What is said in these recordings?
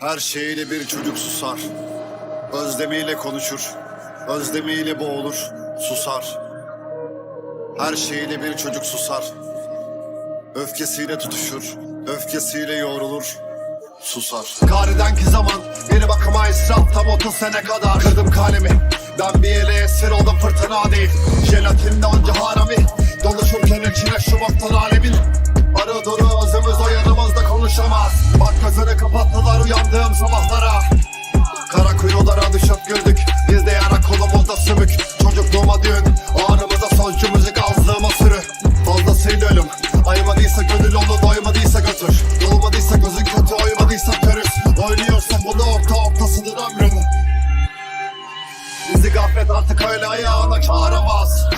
Her şeyiyle bir çocuk susar. Özlemiyle konuşur. Özlemiyle boğulur. Susar. Her şeyiyle bir çocuk susar. Öfkesiyle tutuşur. Öfkesiyle yoğrulur. Susar. Karidenki zaman bir bakıma israf tam 30 sene kadar Kırdım kalemi Ben bir ele esir oldum fırtına değil Jelatinde onca harami Fazlasıyla ölüm Ayımadıysa gönül onu doymadıysa götür. Dolmadıysa gözün kötü oymadıysa körüz Oynuyorsan bu nokta ortasıdır ömrüm Bizi gaflet artık öyle ayağına çağıramaz.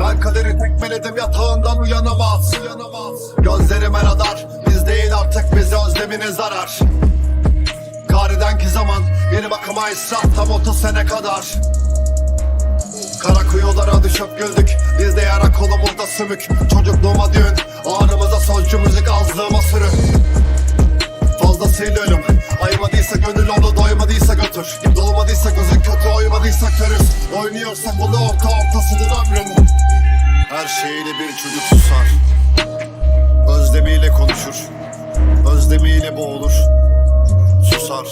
Ben kaderi tekmeledim yatağından uyanamaz. Gözlerime radar Biz değil artık bizi özlemine zarar. Karidenki zaman bir bakıma israf tam 30 sene kadar. Kara kuyulara düşüp güldük Bizde yara kolumuzda sümük. Çocukluğuma düğün Anımıza sözcü müzik azlığıma sürü. Fazlasıyla ölüm Ayımadıysa gönül onu doymadıysa götür. Dolmadıysa gözün kötü oymadıysa körüz. Oynuyorsan bu nokta ortasıdır ömrüm Her şeyiyle bir çocuk susar. Özlemiyle konuşur. Özlemiyle boğulur. Susar.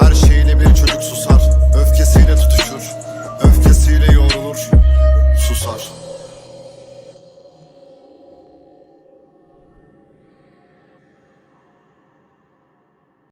Her şeyiyle bir